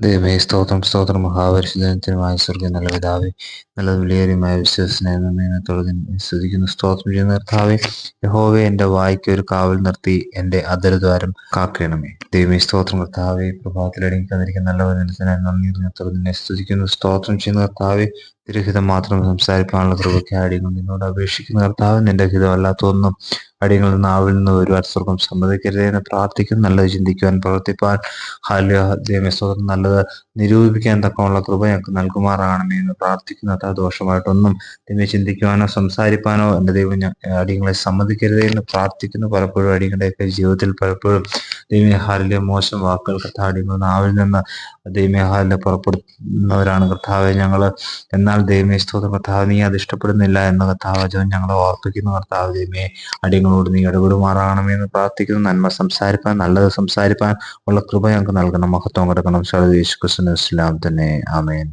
ദൈവമേ സ്തോത്രം സ്തോത്രം. മഹാപരിശുദ്ധനത്തിനുമായ സ്വർഗം നല്ല പിതാവേ നല്ല വിലയേറിയമായ വിശ്വസനത്തോളം സ്തുതിക്കുന്നു. സ്തോത്രം ചെയ്യുന്ന കർത്താവെ യഹോവെ എന്റെ വായിക്ക് ഒരു കാവൽ നിർത്തി എന്റെ അതിരദ്വാരം കാക്കണമേ. ദൈവമേ സ്തോത്രം കർത്താവെ പ്രഭാതത്തിലടങ്ങി തന്നിരിക്കുന്ന നല്ല നന്ദി നിർത്തോടെ നിന്നെ സ്തുതിക്കുന്നു. സ്തോത്രം ചെയ്യുന്ന കർത്താവെ തിരുഹിതം മാത്രം സംസാരിക്കാനുള്ള കൃപയ്ക്ക് അടിയങ്ങൾ നിന്നോട് അപേക്ഷിക്കുന്ന കർത്താവ് നിന്റെ ഹിതമല്ലാത്തൊന്നും അടിയങ്ങളിൽ നാവിൽ നിന്ന് ഒരു അത്സർഗം സമ്മതിക്കരുത് എന്ന് പ്രാർത്ഥിക്കും. നല്ലത് ചിന്തിക്കുവാൻ പ്രവർത്തിപ്പാൻ. ഹാല്യ നല്ലത് നിരൂപിക്കാൻ തക്കമുള്ള കൃപ ഞങ്ങൾക്ക് നൽകുമാറാകണമേ എന്ന് പ്രാർത്ഥിക്കുന്നു. അത്ര ദോഷമായിട്ടൊന്നും ദൈവം ചിന്തിക്കുവാനോ സംസാരിപ്പാനോ എന്റെ ദൈവം അടിയങ്ങളെ സമ്മതിക്കരുതേ എന്ന് പ്രാർത്ഥിക്കുന്നു. പലപ്പോഴും അടിയങ്ങളുടെയൊക്കെ ജീവിതത്തിൽ പലപ്പോഴും ദൈവഹാലിലെ മോശം വാക്കുകൾ കർത്താടിയങ്ങൾ നാവിൽ നിന്ന് ദൈവഹാലിനെ പുറപ്പെടുന്നവരാണ് കർത്താവെ ഞങ്ങൾ എന്നാൽ ദൈവമേ സ്തോത്രം കർത്താവ് നീ അത് ഇഷ്ടപ്പെടുന്നില്ല എന്ന കർത്താവ് ഞങ്ങളെ ഓർപ്പിക്കുന്നു. കർത്താവ് ദൈവമേ അടിയങ്ങളോട് നീ ഇടപെടുമാറാകണമെന്ന് പ്രാർത്ഥിക്കുന്നു. നന്മ സംസാരിപ്പാൻ നല്ലത് സംസാരിപ്പാൻ ഉള്ള കൃപ ഞങ്ങൾക്ക് നൽകണം. മഹത്വം കിടക്കണം. സർവീസ് ക്രിസ്തുന ഇസ്ലാം തന്നെ ആമേൻ.